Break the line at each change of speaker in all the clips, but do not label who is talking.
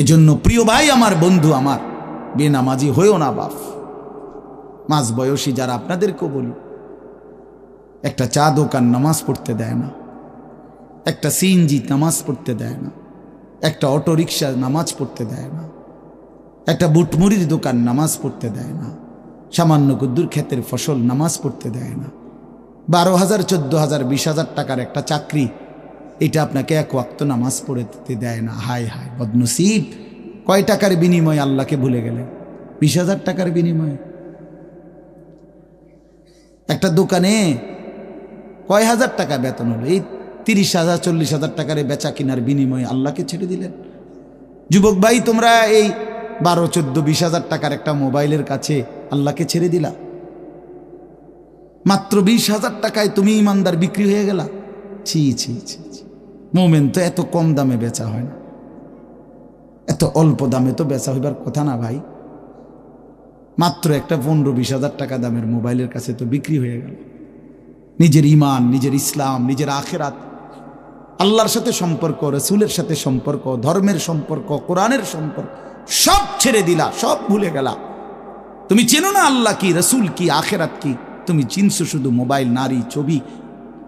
এজন্য প্রিয় ভাই, আমার বন্ধু, আমার বেনামাজি, হয়েও না বাপ। মাঝ বয়সী যারা আপনাদেরকেও বলি, একটা চা দোকান নামাজ পড়তে দেয় না, একটা সিএনজি নামাজ পড়তে দেয় না, একটা অটো রিক্সা নামাজ পড়তে দেয় না, একটা বুটমুড়ির দোকান নামাজ পড়তে দেয় না, সামান্য কুদ্দুর ক্ষেতের ফসল নামাজ পড়তে দেয় না, বারো হাজার, চোদ্দ হাজার, বিশ হাজার টাকার একটা চাকরি এটা আপনাকে এক ওয়াক্ত নামাজ পড়ে দিতে দেয় না। হায় হায়, বদনসিব। কয় টাকার বিনিময়ে আল্লাহকে ভুলে গেলেন বিশ হাজার টাকার বিনিময়ে। একটা দোকানে কয় হাজার টাকা বেতন হলো? এই তিরিশ হাজার, চল্লিশ হাজার টাকার বেচা কিনার বিনিময়ে আল্লাহকে ছেড়ে দিলেন। যুবক ভাই, তোমরা এই বারো, চোদ্দ, বিশ হাজার টাকার একটা মোবাইলের কাছে আল্লাহকে ছেড়ে দিলা? মাত্র বিশ হাজার টাকায় তুমি ইমানদার বিক্রি হয়ে গেলা? ছি ছি ছি ছি। মোমেন তো এত কম দামে বেচা হয় না। এত অল্প দামে তো বেচা হইবার কথা না ভাই। মাত্র একটা পনেরো বিশ হাজার টাকা দামের মোবাইলের কাছে তো বিক্রি হয়ে গেল। নিজের ইমান, নিজের ইসলাম, নিজের আখেরাত, আল্লাহর সাথে সম্পর্ক, রসুলের সাথে সম্পর্ক, ধর্মের সম্পর্ক, কোরআনের সম্পর্ক, সব ছেড়ে দিলা, সব ভুলে গেলা। তুমি চেনো না আল্লাহ কি, রসুল কি, আখেরাত কি? তুমি চিনছো শুধু মোবাইল, নারী, ছবি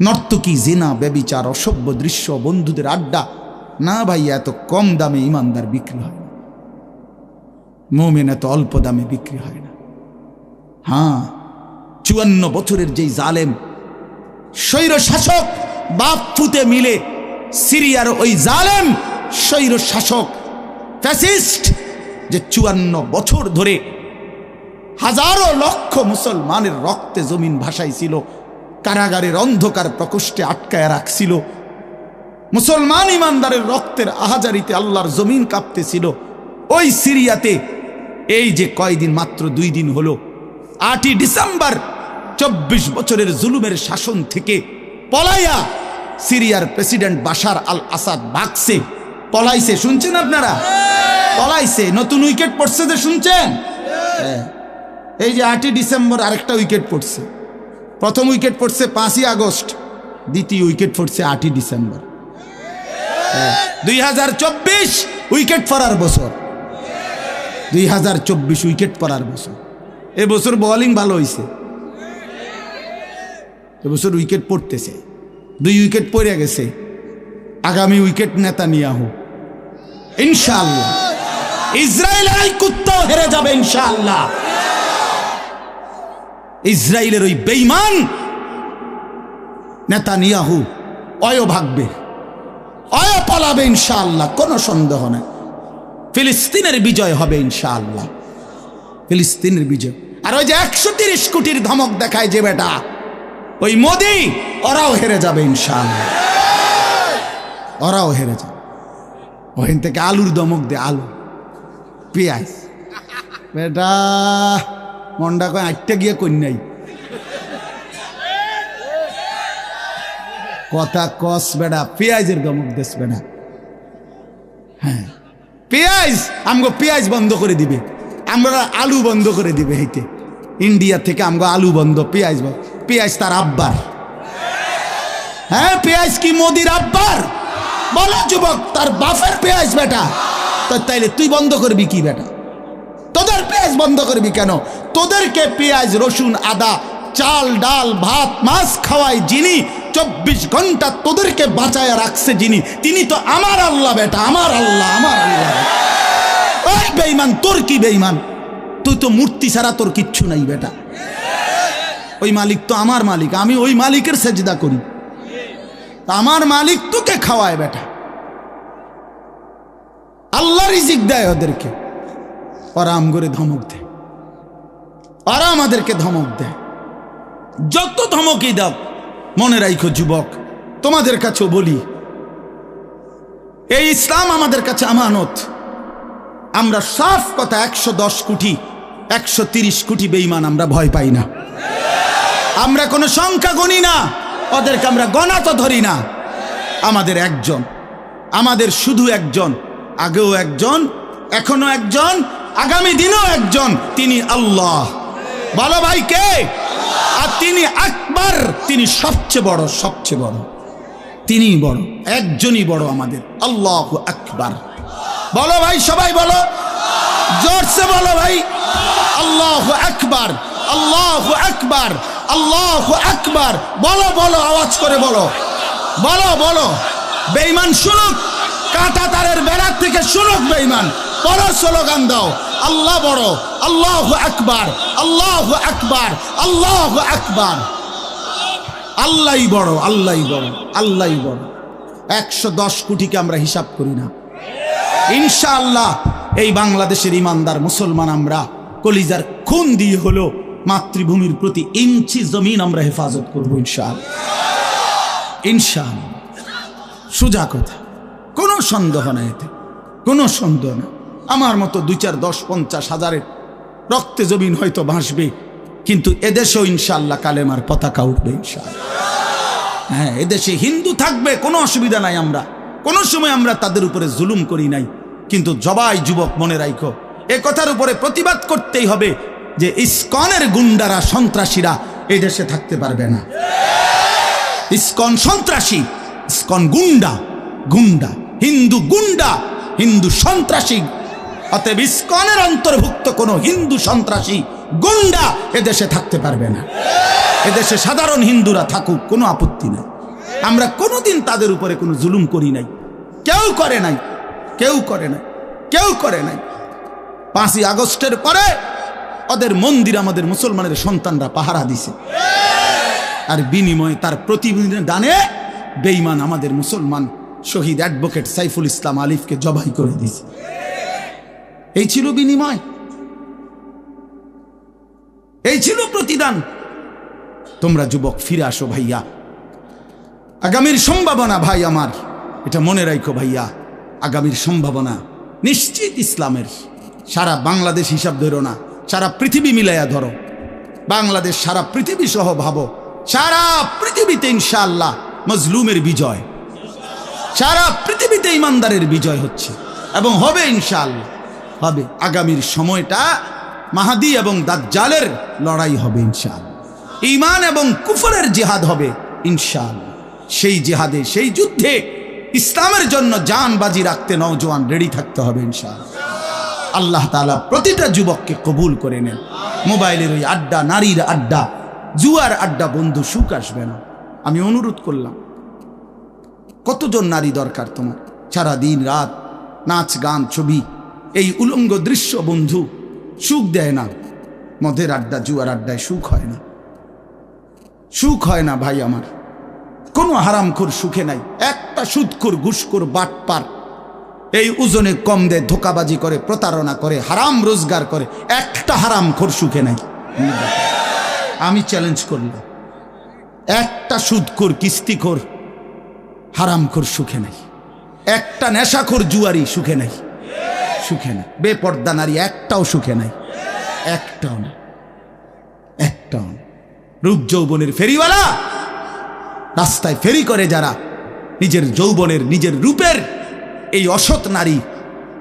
নর্তকী জেনা, ব্যবিচার, অসভ্য দৃশ্য, বন্ধুদের আড্ডা। না ভাই, এত কম দামে ইমানদার বিক্রি হয় না। মোমেন এত অল্প দামে বিক্রি হয় না। হ্যাঁ চুয়ান্ন বছরের যেই জালেম স্বৈর শাসক বাপ ফুতে মিলে সিরিয়ার ওই জালেম স্বৈর শাসক ফ্যাসিস্ট, যে চুয়ান্ন বছর ধরে হাজারো লক্ষ মুসলমানের রক্তে জমিন ভাসাইছিল কারাগারের অন্ধকার প্রকোষ্ঠে আটকায় রাখছিল। মুসলমান ইমানদারের রক্তের আহাজারিতে আল্লাহর জমিন কাঁপতেছিল। ওই সিরিয়াতে এই যে কয়দিন মাত্র দুই দিন হলো, আটই ডিসেম্বর, চব্বিশ বছরের জুলুমের শাসন থেকে পলাইয়া সিরিয়ার প্রেসিডেন্ট বাশার আল আসাদ বাগসে পলাইছে, শুনছেন আপনারা? পলাইছে, নতুন উইকেট পড়ছে যে শুনছেন? হ্যাঁ। এই যে আটই ডিসেম্বর আরেকটা উইকেট পড়ছে। প্রথম উইকেট পড়ছে পাঁচই আগস্ট, দ্বিতীয় উইকেট পড়ছে আটই ডিসেম্বর। দুই হাজার চব্বিশ উইকেট পড়ার বছর। দুই হাজার চব্বিশ উইকেট পড়ার বছর। এবছর বলিং ভালো হয়েছে এবছর উইকেট পড়তেছে। দুই উইকেট পড়ে গেছে। আগামী উইকেট নেতা নিয়াহু ইনশাআল্লাহ। ইসরায়েলের এই কুত্তাও হেরে যাবে ইনশাআল্লাহ। ইসরায়েলের ওই বেইমান নেতা নিয়াহু অয় ভাগবে, অয় পালাবে ইনশাআল্লাহ, কোনো সন্দেহ নেই। ফিলিস্তিনের বিজয় হবে ইনশাআল্লাহ। ফিলিস্তিনের বিজয়। আর ওই যে একশো তিরিশ কোটির ধমক দেখায় যে বেটা, ওই মোদি, ওরাও হেরে যাবে ইনশাআল্লাহ। ওরাও হেরে যাবে। ওখান থেকে আলুর দমক দে, আলু, পেঁয়াজ। বেটা মন্ডা কয় আটটা গিয়ে কন্যাই। কথা কস বেড়া, পেঁয়াজের গমক দেশ বেড়া। হ্যাঁ। পেঁয়াজ, আমগো পেঁয়াজ বন্ধ করে দিবে। আমরা আলু বন্ধ করে দিবে হেঁটে ইন্ডিয়া থেকে আমগো আলু বন্ধ, পেঁয়াজ। পেঁয়াজ তার আব্বার। হ্যাঁ পেঁয়াজ কি মোদির আব্বার? বলো যুবক, তার বাপের পেঁয়াজ বেটা। তো তাইলে তুই বন্ধ করবি কি বেটা? তোদের পেঁয়াজ বন্ধ করবি কেন? তোদেরকে পেঁয়াজ, রসুন, আদা, চাল, ডাল, ভাত, মাছ খাওয়ায় যিনি, চব্বিশ ঘণ্টা তোদেরকে বাঁচায় রাখছে যিনি, তিনি তো আমার আল্লাহ বেটা, আমার আল্লাহ আমার আল্লাহ ওই বেইমান তোর কি বেইমান তুই তো মূর্তি ছাড়া তোর কিচ্ছু নাই বেটা। ওই মালিক তো আমার মালিক, আমি ওই মালিকের সেজদা করি। আমার মালিক তোকে খাওয়ায় বেটা। আল্লাহ রিজিক দেয় ওদেরকে। ওরা করে ধমক দেয়। ওরা আমাদেরকে ধমক দেয়। যত ধমকই দাও, মনে রাইখো যুবক, তোমাদের কাছেও বলি, এই ইসলাম আমাদের কাছে আমানত। আমরা সাফ কথা একশো দশ কোটি, একশো তিরিশ কোটি বেইমান আমরা ভয় পাই না। আমরা কোনো সংখ্যা গণি না, ওদেরকে আমরা গণা তো ধরি না। আমাদের একজন, আমাদের শুধু একজন, আগেও একজন, এখনও একজন, আগামী দিনও একজন, তিনি আল্লাহ। বলো ভাই কে? আর তিনি আকবর, তিনি সবচেয়ে বড় সবচেয়ে বড়। তিনি বড়, একজনই বড় আমাদের, আল্লাহ আকবার। বলো ভাই, সবাই বলো। জোরসে বলো ভাই। আল্লাহ আকবার আল্লাহ আকবার আল্লাহ আকবার। বলো বলো, আওয়াজ করে বলো। বলো বলো। বেঈমান শুনুক, কাঁটা তারের বেড়ার থেকে শুনুক বেঈমান। বড় স্লোগান দাও। আল্লাহ বড়, আল্লাহ আকবার আল্লাহ আকবার আল্লাহ আকবার। আল্লাহই বড় আল্লাহই বড় আল্লাহই বড়। একশো দশ কোটিকে আমরা হিসাব করি না। ইনশাআল্লাহ এই বাংলাদেশের ইমানদার মুসলমান আমরা, কলিজার খুন দিয়ে হলো মাতৃভূমির প্রতি ইঞ্চি জমিন আমরা হেফাজত করব ইনশাআল্লাহ। ইনশাআল্লাহ। সোজা কথা, কোনো সন্দেহ না এতে, কোনো সন্দেহ না আমার মতো দুই চার দশ পঞ্চাশ হাজারের রক্তে জমিন হয়তো ভাসবে, কিন্তু এদেশেও ইনশাল্লাহ কালেমার পতাকা উঠবে ইনশাআল্লাহ। হ্যাঁ এদেশে হিন্দু থাকবে, কোনো অসুবিধা নাই আমরা। কোনো সময় আমরা তাদের উপরে জুলুম করি নাই। কিন্তু জবাই যুবক মনে রাখো এ কথার উপরে প্রতিবাদ করতেই হবে যে ইস্কনের গুন্ডারা, সন্ত্রাসীরা এই দেশে থাকতে পারবে না। ইস্কন সন্ত্রাসী, ইস্কন গুন্ডা গুন্ডা, হিন্দু গুন্ডা, হিন্দু সন্ত্রাসী অতএব ইস্কনের অন্তর্ভুক্ত কোনো হিন্দু সন্ত্রাসী গুন্ডা এদেশে থাকতে পারবে না। এদেশে সাধারণ হিন্দুরা থাকুক, কোনো আপত্তি নাই। আমরা কোনোদিন তাদের উপরে কোনো জুলুম করি নাই। কেউ করে নাই, কেউ করে নাই, কেউ করে নাই। পাঁচই আগস্টের পরে ওদের মন্দির আমাদের মুসলমানের সন্তানরা পাহারা দিছে। আর বিনিময়ে তার প্রতিদানে বেইমান আমাদের মুসলমান শহীদ অ্যাডভোকেট সাইফুল ইসলাম আলিফকে জবাই করে দিয়েছে এই ছিল বিনিময়। এই ছিল প্রতিদান। তোমরা যুবক, ফিরে আসো ভাইয়া। আগামীর সম্ভাবনা ভাই আমার, এটা মনে রাখো ভাইয়া, আগামীর সম্ভাবনা নিশ্চিত ইসলামের। সারা বাংলাদেশ হিসাব ধরো না, সারা পৃথিবী মিলাইয়া ধরো। বাংলাদেশ সারা পৃথিবী সহ ভাবো, সারা পৃথিবীতে ইনশাআল্লাহ মজলুমের বিজয়। সারা পৃথিবীতে ইমানদারের বিজয় হচ্ছে, এবং হবে ইনশাআল্লাহ। হবে। আগামীর সময়টা মাহাদি এবং দাজ্জালের লড়াই হবে ইনশাআল্লাহ। ইমান এবং কুফরের জেহাদ হবে ইনশাআল্লাহ। সেই জেহাদে, সেই যুদ্ধে ইসলামের জন্য জান বাজি রাখতে নওজোয়ান রেডি থাকতে হবে ইনশাআল্লাহ। আল্লাহ তালা প্রতিটা যুবককে কবুল করে নেন। মোবাইলের ওই আড্ডা, নারীর আড্ডা, জুয়ার আড্ডা, বন্ধু সুখ আসবে না। আমি অনুরোধ করলাম, কতজন নারী দরকার তোমার? সারা দিন রাত, নাচ, গান, ছবি এই উলঙ্গ দৃশ্য বন্ধু সুখ দেয় না। মদের আড্ডা, জুয়ার আড্ডায় সুখ হয় না। সুখ হয় না ভাই আমার। কোনো হারামখোর সুখে নাই। একটা সুদখোর ঘুষখোর, বাটপার। এই ওজনে কম দেয়, ধোকাবাজি করে, প্রতারণা করে, হারাম রোজগার করে। একটা হারাম খোর সুখে নাই। আমি চ্যালেঞ্জ করলাম। একটা সুদখোর কিস্তিখোর, হারামখোর সুখে নাই। একটা নেশাখোর, জুয়ারি সুখে নাই। সুখে নাই বেপর্দা নারী একটাও সুখে নাই। একটাও না। একটাও না। রূপ যৌবনের ফেরিওয়ালা রাস্তায় ফেরি করে যারা নিজের যৌবনের, নিজের রূপের এই অসৎ নারী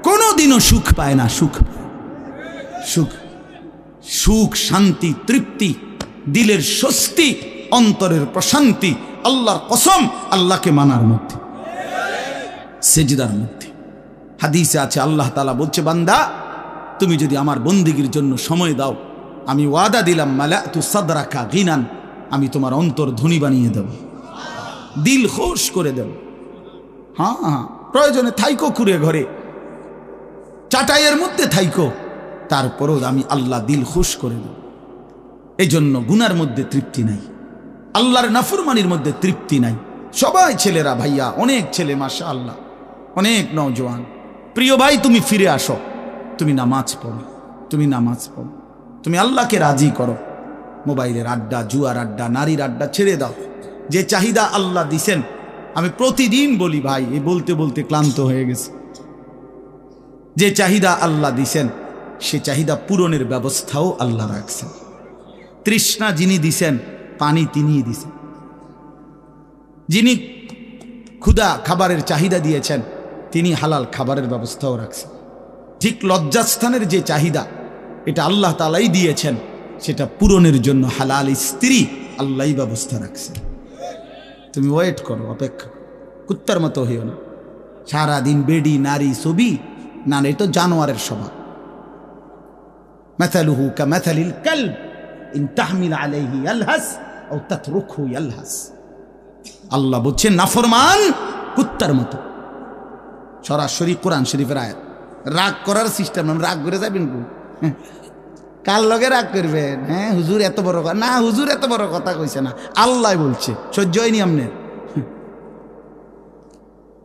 কোনোদিনও সুখ পায় না। সুখ সুখ। সুখ, শান্তি, তৃপ্তি, দিলের স্বস্তি, অন্তরের প্রশান্তি, আল্লাহর কসম, আল্লাহকে মানার মধ্যে। সেজদার মধ্যে। হাদিসে আছে, আল্লাহ তালা বলছে, বান্দা, তুমি যদি আমার বন্দিগির জন্য সময় দাও, আমি ওয়াদা দিলাম মালা তু সাদরাকা গিনান, আমি তোমার অন্তর ধনী বানিয়ে দেব। দিল খোশ করে দেব। হ্যাঁ হ্যাঁ প্রয়োজনে থাইকো খুঁড়ে ঘরে। চাটাইয়ের মধ্যে থাইকো, তারপরও আমি আল্লাহ দিল খুশ করে দেব। এই জন্য গুনার মধ্যে তৃপ্তি নাই, আল্লাহর নাফুরমানির মধ্যে তৃপ্তি নাই। সবাই ছেলেরা, ভাইয়া, অনেক ছেলে মাসা আল্লাহ অনেক নওজোয়ান। প্রিয় ভাই, তুমি ফিরে আসো। তুমি নামাজ পড়ো। তুমি নামাজ পড়ো। তুমি আল্লাহকে রাজি করো। মোবাইলের আড্ডা, জুয়ার আড্ডা, নারীর আড্ডা ছেড়ে দাও। যে চাহিদা আল্লাহ দিছেন, আমি প্রতিদিন বলি, ভাই এই বলতে বলতে ক্লান্ত হয়ে গেছে। যে চাহিদা আল্লাহ দিছেন, সে চাহিদা পূরণের ব্যবস্থাও আল্লাহ রাখছেন। তৃষ্ণা যিনি দিছেন, পানি তিনিই দিছেন। যিনি ক্ষুদা খাবারের চাহিদা দিয়েছেন তিনি হালাল খাবারের ব্যবস্থাও রাখছেন ঠিক লজ্জাস্থানের যে চাহিদা এটা আল্লাহ তালাই দিয়েছেন সেটা পূরণের জন্য হালাল স্ত্রী আল্লাহ ব্যবস্থা রাখছেন তুমি ওয়েট করো অপেক্ষা কুত্তার মতো হইও না সারাদিন বেডি নারী ছবি না না, এই তো জানোয়ারের স্বভাব مثله كمثل الكلب إن تحمل عليه يلهث أو تتركه يلهث আল্লাহ বলছেন নাফরমান কুত্তার মতো সরাসরি কোরআন শরীফের আয়াত। রাগ করার সিস্টেম রাগ করে যাবেন কো? হ্যাঁ। কার লগে রাগ করবেন? হ্যাঁ হুজুর এত বড় কথা না, হুজুর এত বড় কথা কইছে না। আল্লাহ বলছে, সহ্য হয়নি আমনের।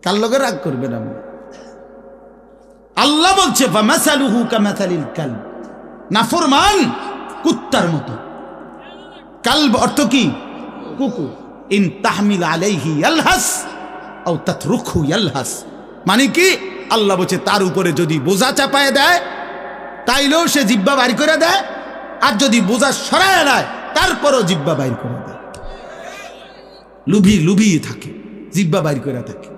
কার লগে রাগ করবেন আপনি? আল্লাহ বলছে কালব। নাফরমান কুত্তার মতো। কালব অর্থ কি? কুকুর। ইন তাহমিল আলাইহি ইয়ালহাস, আও তাতরুকহু ইয়ালহাস। মানে কি? আল্লাহ বলছে, তার উপরে যদি বোঝা চাপায় দেয়, তাইলেও সে জিব্বা বাইর করে দেয়, আর যদি বোঝা সরায় দেয় তারপরও জিব্বা বাইর করে দেয়। লুভি লুভিয়ে থাকে জিব্বা বাইর করে থাকে।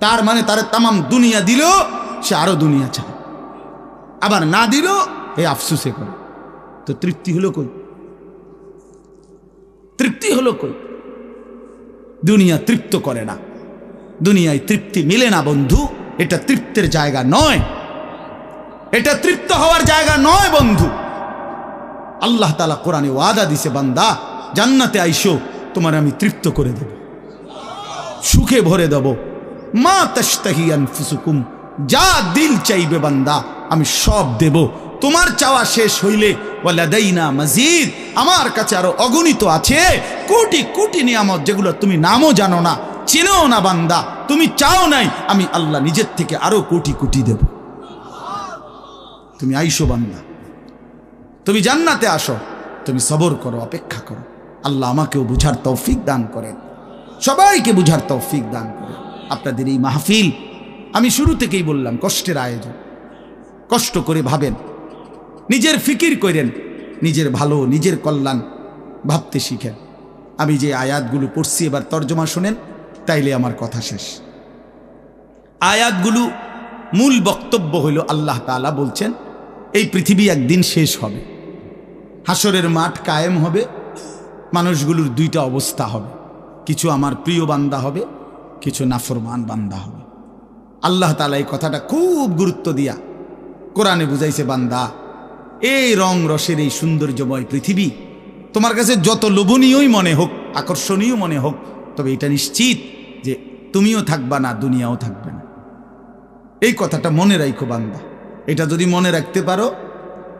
তার মানে তার তামাম দুনিয়া দিলেও সে আরও দুনিয়া চায়। আবার না দিল এই আফসুসে করে। তো তৃপ্তি হলো কই? তৃপ্তি হলো কই? দুনিয়া তৃপ্ত করে না। দুনিয়ায় তৃপ্তি মিলে না, বন্ধু। এটা তৃপ্তের জায়গা নয়। এটা তৃপ্ত হওয়ার জায়গা নয়, বন্ধু। আল্লাহ তালা কোরআনে ওয়াদা দিছে, বান্দা, জান্নাতে আইসো, তোমার আমি তৃপ্ত করে দেব। সুখে ভরে দেব। মা তাস্তাহিয়ান ফুসুকুম যা দিল চাইবে বান্দা, আমি সব দেব। তোমার চাওয়া শেষ হইলে, ওয়ালাদাইনা মজিদ, আমার কাছে আরও অগণিত আছে। কোটি কোটি নিয়ামত যেগুলো তুমি নামও জানো না। চিনেও না বান্দা, তুমি চাও নাই, আমি আল্লাহ নিজের থেকে আরও কোটি কোটি দেব। তুমি আইসো বান্দা। তুমি জান্নাতে আসো, তুমি সবর করো, অপেক্ষা করো। আল্লাহ আমাকেও বুঝার তৌফিক দান করেন। সবাইকে বুঝার তৌফিক দান করেন। আপনাদের এই মাহফিল, আমি শুরু থেকেই বললাম, কষ্টের আয়োজন। কষ্ট করে ভাবেন, নিজের ফিকির করেন, নিজের ভালো, নিজের কল্যাণ ভাবতে শিখেন। আমি যে আয়াতগুলো পড়ছি, এবার তর্জমা শোনেন। তাইলে আমার কথা শেষ। আয়াতগুলো মূল বক্তব্য হইল আল্লাহ তাআলা বলছেন, এই পৃথিবী একদিন শেষ হবে। হাসরের মাঠ কায়েম হবে, মানুষগুলোর দুইটা অবস্থা হবে। কিছু আমার প্রিয় বান্দা হবে, কিছু নাফরমান বান্দা হবে। আল্লাহ তালা এই কথাটা খুব গুরুত্ব দিয়া কোরআনে বুঝাইছে, বান্দা, এই রং রসের এই সৌন্দর্যময় পৃথিবী তোমার কাছে যত লোভনীয়ই মনে হোক, আকর্ষণীয় মনে হোক, তবে এটা নিশ্চিত তুমিও থাকবা না, দুনিয়াও থাকবে না। এই কথাটা মনে রাখো বান্দা। এটা যদি মনে রাখতে পারো,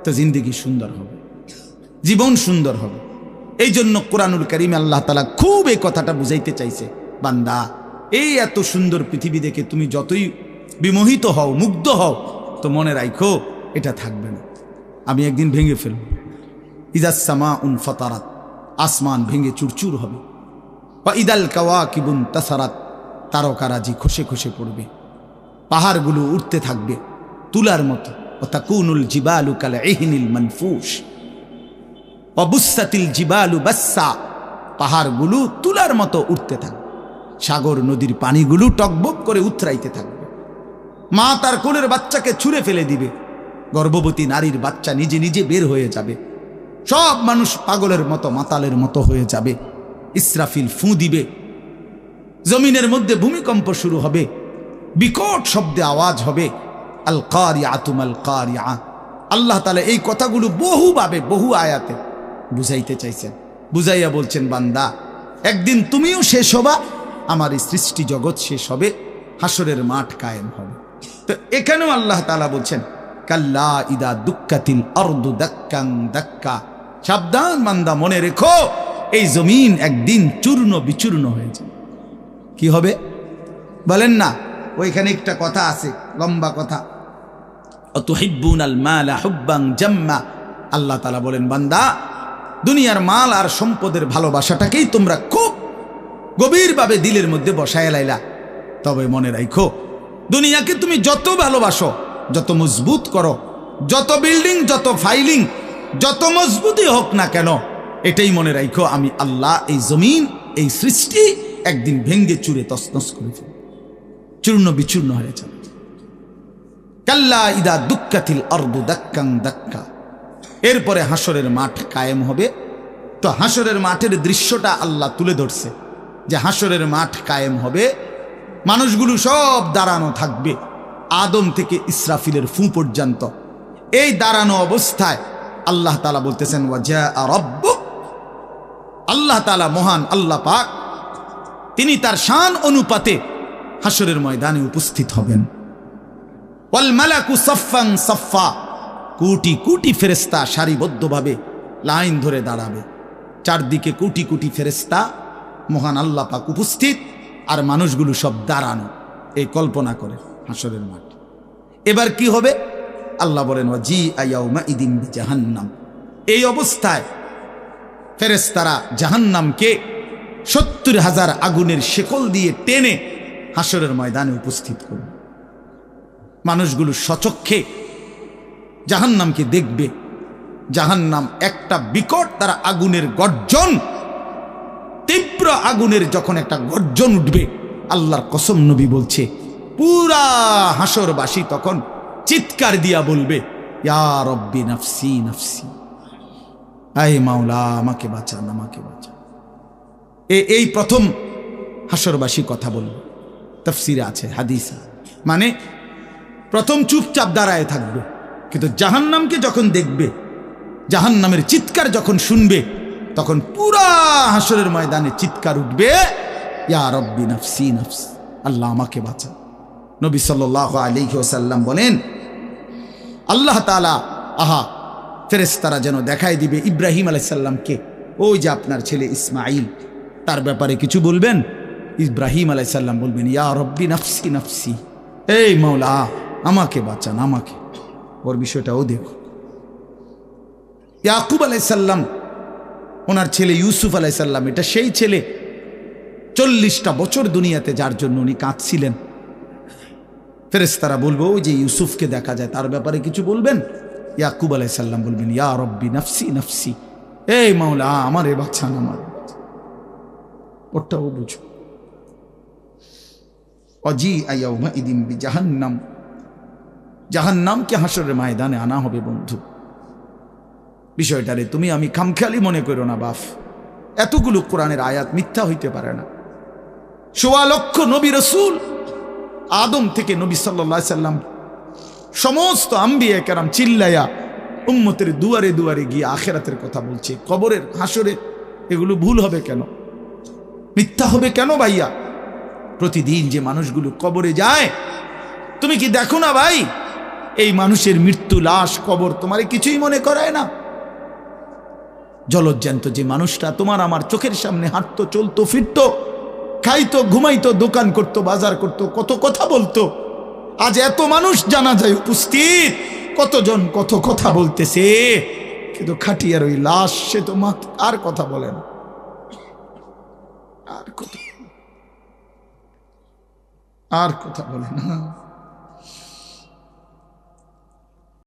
তো জিন্দিগি সুন্দর হবে। জীবন সুন্দর হবে। এই জন্য কোরআনুল করিম আল্লাহ তালা খুব এই কথাটা বুঝাইতে চাইছে, বান্দা, এই এত সুন্দর পৃথিবী দেখে তুমি যতই বিমোহিত হও, মুগ্ধ হও, তো মনে রাখো এটা থাকবে না। আমি একদিন ভেঙে ফেলব। ইদাসমা উন ফতারাত, আসমান ভেঙে চুরচুর হবে। বা ইদাল কাওয়া কিবুন তাসারাত তারকারাজি খসে খসে পড়বে। পাহাড়গুলো উঠতে থাকবে তুলার মতো। ও তাকুনুল জিবালু কাল এহিনিল মনফুস অবুসাতিল জিবালু বাসা পাহাড়গুলো তুলার মতো উঠতে থাকবে। সাগর নদীর পানিগুলো টকবক করে উতরাইতে থাকবে। মা তার কোলের বাচ্চাকে ছুঁড়ে ফেলে দিবে। গর্ভবতী নারীর বাচ্চা নিজে নিজে বের হয়ে যাবে। সব মানুষ পাগলের মতো, মাতালের মতো হয়ে যাবে। ইসরাফিল ফুঁ দিবে। জমিনের মধ্যে ভূমিকম্প শুরু হবে। বিকট শব্দে আওয়াজ হবে। আল কারিয়া তুম আল কারিয়া আল্লাহ তালা এই কথাগুলো বহুভাবে, বহু আয়াতে বুঝাইতে চাইছেন। বুঝাইয়া বলছেন, বান্দা, একদিন তুমিও শেষ হবা, আমার এই সৃষ্টি জগৎ শেষ হবে, হাসরের মাঠ কায়েম হবে। তো এখানেও আল্লাহ তালা বলছেন, কাল্লা ইদা দুঃখাতিল অর্দু দাক্কাং দাক্কা। সাবধান বান্দা, মনে রেখো, এই জমিন একদিন চূর্ণ বিচূর্ণ হয়ে যাবে। কি হবে? বলেন না, ওইখানে একটা কথা আছে, লম্বা কথা। অতুহিব্বুন আল মালা হুব্বাং জাম্মা। আল্লাহ তালা বলেন, বান্দা, দুনিয়ার মাল আর সম্পদের ভালোবাসাটাকেই তোমরা খুব গভীরভাবে দিলের মধ্যে বসায় লাইলা। তবে মনে রাখো দুনিয়াকে তুমি যত ভালোবাসো, যত মজবুত করো, যত বিল্ডিং, যত ফাইলিং, যত মজবুতই হোক না কেন, এটাই মনে রাখো আমি আল্লাহ, এই জমিন, এই সৃষ্টি একদিন ভেঙ্গে চুরে তসনস করে ফেলব চূর্ণ বিচূর্ণ হয়ে যাবে কাল্লা ইদা দুঃখাতিল অর্দু দাক্কাং দাক্কা। এরপরে হাসরের মাঠ কায়েম হবে। তো হাসরের মাঠের দৃশ্যটা আল্লাহ তুলে ধরছে যে হাসরের মাঠ কায়েম হবে। মানুষগুলো সব দাঁড়ানো থাকবে আদম থেকে ইসরাফিলের ফু পর্যন্ত। এই দাঁড়ানো অবস্থায় আল্লাহ তালা বলতেছেন ওয়াজা রব্বুক। আল্লাহ তালা মহান, আল্লাহ পাক তিনি তার শান অনুপাতে হাসরের ময়দানে উপস্থিত হবেন। ওয়াল মালাকু সফাং কোটি কোটি ফেরেস্তা সারিবদ্ধভাবে লাইন ধরে দাঁড়াবে। চারদিকে কোটি কোটি ফেরেস্তা মহান আল্লাহ পাক উপস্থিত, আর মানুষগুলো সব দাঁড়ানো। এই কল্পনা করে হাসরের মাঠ। এবার কি হবে? আল্লাহ বলেন জি আয়াউমা ইদিন জাহান্নাম এই অবস্থায় ফেরেস্তারা জাহান্নামকে সত্তর হাজার আগুনের শেকল দিয়ে টেনে হাসরের ময়দানে উপস্থিত করবে মানুষগুলো সচক্ষে জাহান্নামকে দেখবে। জাহান্নাম একটা বিকট তারা আগুনের গর্জন। তীব্র আগুনের যখন একটা গর্জন উঠবে, আল্লাহর কসম নবী বলছে, পুরা হাসরবাসী তখন চিৎকার দিয়া বলবে, ইয়া নফসি নফসি। আই মাওলা, আমাকে বাঁচান আমাকে বাঁচান। এই প্রথম হাসরবাসী কথা বলল। তফসিরে আছে, হাদিস। মানে প্রথম চুপচাপ দাঁড়ায় থাকবে, কিন্তু জাহান্নামকে যখন দেখবে, জাহান্নামের চিৎকার যখন শুনবে, তখন পুরা হাসরের ময়দানে চিৎকার উঠবে, ইয়া রব্বি নফসি, নফস, আল্লাহ আমাকে বাঁচা। নবী আলিহি ওসাল্লাম বলেন, আল্লাহ তালা আহা ফেরেস্তারা যেন দেখাই দিবে ইব্রাহিম আলাইসাল্লামকে ওই যে আপনার ছেলে ইসমাইল তার ব্যাপারে কিছু বলবেন? ইব্রাহিম আলাইসাল্লাম বলবেন, ইয়া রব্বি নফসি নফসি। এই মাওলা, আমাকে বাঁচান, আমাকে। ওর বিষয়টাও দেখো। ইয়াকুব আলাইসাল্লাম ওনার ছেলে ইউসুফ আলাইসাল্লাম এটা সেই ছেলে, চল্লিশটা বছর দুনিয়াতে যার জন্য উনি কাঁদছিলেন। ফেরেস্তারা বলব, ওই যে ইউসুফকে দেখা যায়, তার ব্যাপারে কিছু বলবেন? ইয়াকুব আলাইসাল্লাম বলবেন, ইয়া রব্বি নফসি নফসি। এই মাওলা, আমার বাচ্চান আমার। ওটাও বুঝো। অজি আয়াউমা ইদিম বি জাহান্নাম জাহান্নামকে হাসরের ময়দানে আনা হবে বন্ধু। বিষয়টারে তুমি আমি খামখেয়ালি মনে করো না, বাফ। এতগুলো কোরআনের আয়াত মিথ্যা হইতে পারে না। সোয়া লক্ষ নবী রসুল আদম থেকে নবী সাল্লা সাল্লাম সমস্ত আম্বিয়া কেরাম চিল্লাইয়া উম্মতের দুয়ারে দুয়ারে গিয়ে আখেরাতের কথা বলছে। কবরের হাসরে এগুলো ভুল হবে কেন? মিথ্যা হবে কেন ভাইয়া? প্রতিদিন যে মানুষগুলো কবরে যায়, তুমি কি দেখো না ভাই? এই মানুষের মৃত্যু লাশ কবর তোমার কিছুই মনে করায় না। জলজ্জান্ত যে মানুষটা তোমার আমার চোখের সামনে হাঁটতো, চলতো, ফিরতো, খাইতো, ঘুমাইতো, দোকান করতো, বাজার করতো, কত কথা বলতো। আজ এত মানুষ জানা যায় উপস্থিত, কতজন কত কথা বলতেছে, কিন্তু খাটিয়ার ওই লাশ সে তো মা আর কথা বলে না। আর কথা। আর কথা বলে না।